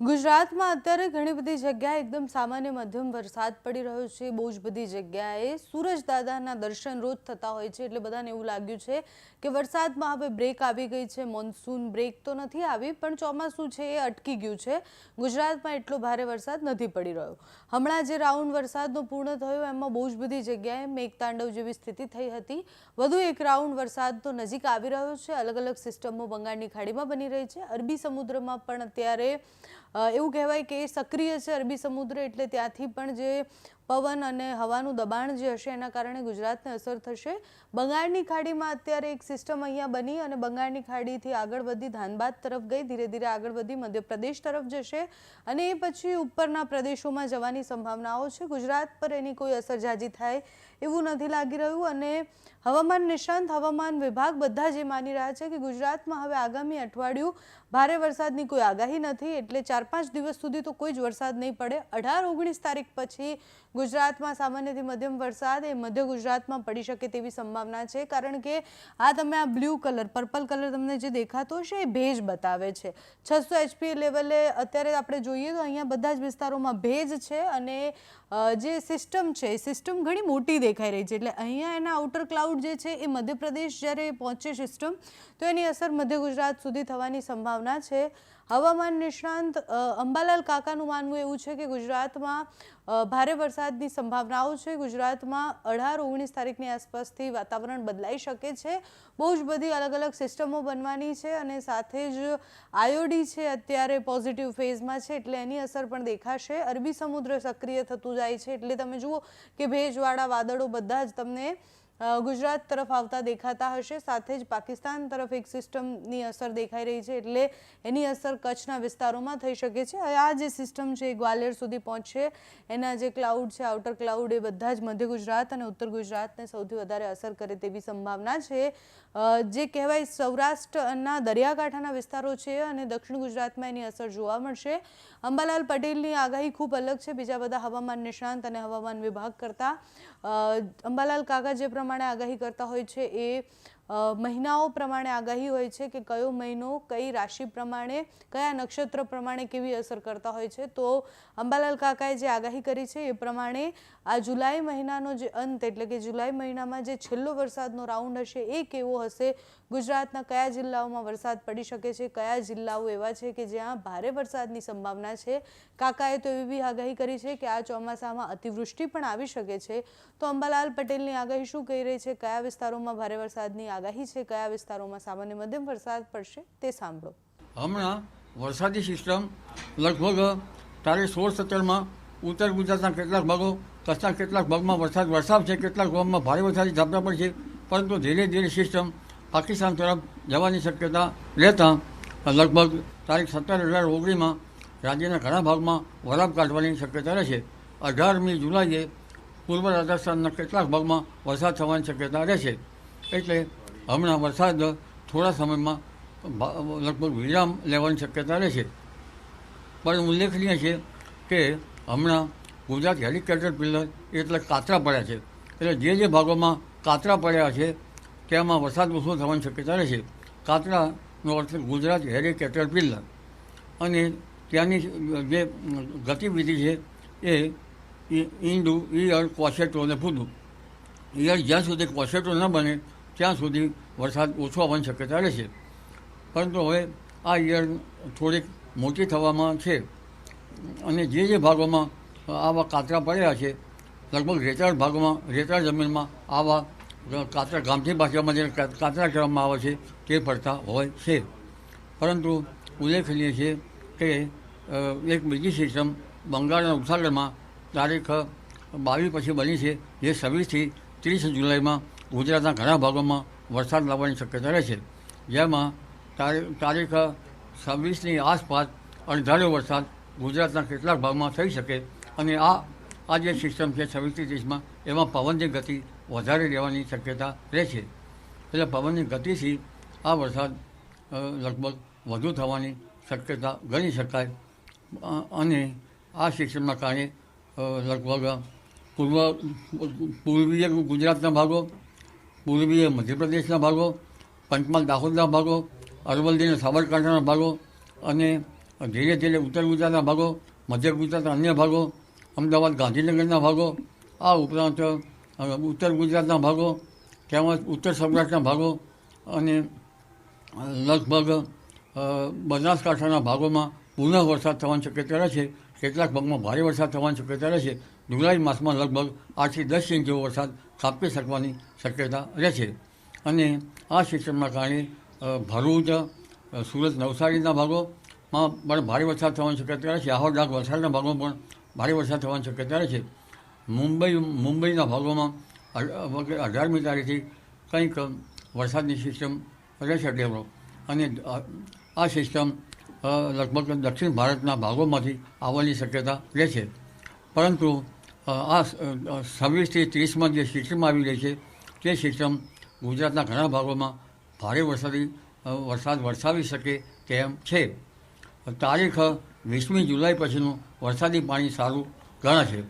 ગુજરાતમાં અત્યારે ઘણી બધી જગ્યાએ એકદમ સામાન્ય મધ્યમ વરસાદ પડી રહ્યો છે. બહુ જ બધી જગ્યાએ સૂરજ દાદાના દર્શન રોજ થતા હોય છે એટલે બધાને એવું લાગ્યું છે કે વરસાદમાં હવે બ્રેક આવી ગઈ છે. મોન્સૂન બ્રેક તો નથી આવી, પણ ચોમાસું છે એ અટકી ગયું છે. ગુજરાતમાં એટલો ભારે વરસાદ નથી પડી રહ્યો. હમણાં જે રાઉન્ડ વરસાદનો પૂર્ણ થયો, એમાં બહુ જ બધી જગ્યાએ મેઘતાંડવ જેવી સ્થિતિ થઈ હતી. વધુ એક રાઉન્ડ વરસાદ તો નજીક આવી રહ્યો છે. અલગ અલગ સિસ્ટમો બંગાળની ખાડીમાં બની રહી છે. અરબી સમુદ્રમાં પણ અત્યારે એવું કહેવાય કે એ સક્રિય છે અરબી સમુદ્ર એટલે ત્યાંથી પણ જે પવન અને હવાનું દબાણ જે હશે એના કારણે ગુજરાતને અસર થશે. બંગાળની ખાડીમાં અત્યારે એક સિસ્ટમ અહીંયા બની અને બંગાળની ખાડીથી આગળ વધી ધાનબાદ તરફ ગઈ. ધીરે ધીરે આગળ વધી મધ્યપ્રદેશ તરફ જશે અને એ પછી ઉપરના પ્રદેશોમાં જવાની સંભાવનાઓ છે. ગુજરાત પર એની કોઈ અસર જાજી થાય એવું નથી લાગી રહ્યું અને હવામાન નિષ્ણાંત હવામાન વિભાગ બધા જે માની રહ્યા છે કે ગુજરાતમાં હવે આગામી અઠવાડિયું ભારે વરસાદની કોઈ આગાહી નથી. એટલે ચાર પાંચ દિવસ સુધી તો કોઈ જ વરસાદ નહીં પડે. અઢાર ઓગણીસ તારીખ પછી ગુજરાતમાં સામાન્યથી મધ્યમ વરસાદ એ મધ્ય ગુજરાતમાં પડી શકે તેવી સંભાવના છે, કારણ કે આ તમે આ બ્લુ કલર, પર્પલ કલર તમને જે દેખાતો હશે એ ભેજ બતાવે છે. છસો એચપી લેવલે અત્યારે આપણે જોઈએ તો અહીંયા બધા જ વિસ્તારોમાં ભેજ છે અને જે સિસ્ટમ છે, એ સિસ્ટમ ઘણી મોટી દેખાઈ રહી છે. એટલે અહીંયા એના આઉટર ક્લાઉડ જે છે એ મધ્યપ્રદેશ જ્યારે પહોંચે સિસ્ટમ, તો એની અસર મધ્ય ગુજરાત સુધી થવાની સંભાવના છે. હવામાન નિષ્ણાંત અંબાલાલ કાકાનું માનવું એવું છે કે ગુજરાતમાં ભારે વરસાદની સંભાવનાઓ છે. ગુજરાતમાં અઢાર ઓગણીસ તારીખની આસપાસથી વાતાવરણ બદલાઈ શકે છે. બહુ જ બધી અલગ અલગ સિસ્ટમો બનવાની છે અને સાથે જ આયોડી છે અત્યારે પોઝિટિવ ફેઝમાં છે એટલે એની અસર પણ દેખાશે. અરબી સમુદ્ર સક્રિય થતું જાય છે એટલે તમે જુઓ કે ભેજવાળા વાદળો બધા જ તમને ગુજરાત તરફ આવતા દેખાતા હશે. સાથે જ પાકિસ્તાન તરફ એક સિસ્ટમની અસર દેખાઈ રહી છે એટલે એની અસર કચ્છના વિસ્તારોમાં થઈ શકે છે. આ જે સિસ્ટમ છે એ ગ્વાલિયર સુધી પહોંચશે. એના જે ક્લાઉડ છે, આઉટર ક્લાઉડ, એ બધા જ મધ્ય ગુજરાત અને ઉત્તર ગુજરાતને સૌથી વધારે અસર કરે તેવી સંભાવના છે. જે કહેવાય સૌરાષ્ટ્રના દરિયાકાંઠાના વિસ્તારો છે અને દક્ષિણ ગુજરાતમાં એની અસર જોવા મળશે. અંબાલાલ પટેલની આગાહી ખૂબ અલગ છે. બીજા બધા હવામાન નિષ્ણાંત અને હવામાન વિભાગ કરતા. અંબાલાલ કાકા, જે પ્રમાણે આગાહી કરતા હોય છે એ મહિનાઓ પ્રમાણે આગાહી હોય છે કે કયો મહિનો કઈ રાશિ પ્રમાણે, કયા નક્ષત્ર પ્રમાણે કેવી અસર કરતા હોય છે. તો અંબાલાલ કાકાએ જે આગાહી કરી છે એ પ્રમાણે આ જુલાઈ મહિનાનો જે અંત એટલે કે જુલાઈ મહિનામાં જે છેલ્લો વરસાદનો રાઉન્ડ હશે એ કેવો હશે? ગુજરાતના કયા જિલ્લાઓમાં વરસાદ પડી શકે છે? કયા જિલ્લાઓ એવા છે કે જ્યાં ભારે વરસાદની સંભાવના છે? કાકાએ તો એવી બી આગાહી કરી છે કે આ ચોમાસામાં અતિવૃષ્ટિ પણ આવી શકે છે. તો અંબાલાલ પટેલની આગાહી શું કહી રહી છે? કયા વિસ્તારોમાં ભારે વરસાદની આગાહી છે, કયા વિસ્તારોમાં સામાન્ય મધ્યમ વરસાદ પડશે તે સાંભળો. હમણાં વરસાદી સિસ્ટમ લગભગ તારે સોળ સત્તરમાં ઉત્તર ગુજરાતના કેટલાક ભાગો, કચ્છના કેટલાક ભાગમાં વરસાદ છે, કેટલાક ભાગમાં ભારે વરસાદી ઝાપટા પડશે, પરંતુ ધીરે ધીરે સિસ્ટમ પાકિસ્તાન તરફ જવાની શક્યતા રહેતા લગભગ તારીખ સત્તર અઢાર ઓગણીમાં રાજ્યના ઘણા ભાગમાં વરાપ કાઢવાની શક્યતા રહેશે. અઢારમી જુલાઈએ પૂર્વ રાજસ્થાનના કેટલાક ભાગમાં વરસાદ થવાની શક્યતા રહેશે. એટલે હમણાં વરસાદ થોડા સમયમાં લગભગ વિરામ લેવાની શક્યતા રહેશે પણ ઉલ્લેખનીય છે કે હમણાં ગુજરાત હેલિકોપ્ટર પિલ્લર એટલે કાતરા પડ્યા છે. એટલે જે જે ભાગોમાં કાતરા પડ્યા છે, તેમાં વરસાદ ઓછો થવાની શક્યતા રહેશે કાતરાનો અર્થ ગુજરાત હેલિકોપ્ટર પિલ્લર અને ત્યાંની જે ગતિવિધિ છે એ ઈંડુ ઈયળ કોસેટો અને ફૂદું ઈયળ જ્યાં સુધી કોસેટો ન બને ત્યાં સુધી વરસાદ ઓછો આવવાની શક્યતા રહેશે પરંતુ હવે આ ઈયળ થોડીક મોટી થવામાં છે અને જે જે ભાગોમાં આવા કાતરા પડ્યા છે, લગભગ રેતાળ ભાગોમાં, રેતાળ જમીનમાં આવા કાતરા ગામઠી ભાષામાં જે કાતરા કહેવામાં આવે છે, તે પડતા હોય છે. પરંતુ ઉલ્લેખનીય છે કે એક બીજી સિસ્ટમ બંગાળના ઉપસાગરમાં તારીખ બાવીસ પછી બની છે, જે છવ્વીસથી ત્રીસ જુલાઈમાં ગુજરાતના ઘણા ભાગોમાં વરસાદ લાવવાની શક્યતા રહે છે. જેમાં તારીખ છવ્વીસની આસપાસ અણધાર્યો વરસાદ ગુજરાતના કેટલાક ભાગમાં થઈ શકે અને આ આ જે સિસ્ટમ છે છવ્વીસથી ત્રીસમાં, એમાં પવનની ગતિ વધારે રહેવાની શક્યતા રહે છે. એટલે પવનની ગતિથી આ વરસાદ લગભગ વધુ થવાની શક્યતા ગણી શકાય. અને આ સિસ્ટમના કારણે લગભગ પૂર્વ, પૂર્વીય ગુજરાતના ભાગો પૂર્વીય મધ્યપ્રદેશના ભાગો, પંચમહાલ દાહોદના ભાગો, અરવલ્લી અને સાબરકાંઠાના ભાગો અને ધીરે ધીરે ઉત્તર ગુજરાતના ભાગો, મધ્ય ગુજરાતના અન્ય ભાગો, અમદાવાદ ગાંધીનગરના ભાગો, આ ઉપરાંત ઉત્તર ગુજરાતના ભાગો, તેમજ ઉત્તર સૌરાષ્ટ્રના ભાગો અને લગભગ બનાસકાંઠાના ભાગોમાં પુનઃ વરસાદ થવાની શક્યતા રહે છે. કેટલાક ભાગમાં ભારે વરસાદ થવાની શક્યતા રહે છે. જુલાઈ માસમાં લગભગ આઠથી દસ ઇંચ જેવો વરસાદ ખાબકી શકવાની શક્યતા રહે છે. અને આ સિસ્ટમના કારણે ભરૂચ સુરત નવસારીના ભાગોમાં પણ ભારે વરસાદ થવાની શક્યતા રહે છે. આહોર ડાક વલસાડના ભાગોમાં પણ ભારે વરસાદ થવાની શક્યતા રહે છે. મુંબઈ, મુંબઈના ભાગોમાં અઢારમી તારીખથી કંઈક વરસાદની સિસ્ટમ રહેશે ડેવલપ અને આ- સિસ્ટમ લગભગ દક્ષિણ ભારતના ભાગોમાંથી આવવાની શક્યતા રહે છે. પરંતુ આ છવ્વીસથી ત્રીસમાં જે સિસ્ટમ આવી રહી છે, તે સિસ્ટમ ગુજરાતના ઘણા ભાગોમાં ભારે વરસાદી વરસાદ વરસાવી શકે તેમ છે. તારીખ વીસમી જુલાઈ પછીનું વરસાદી પાણી સારું ગણાશે.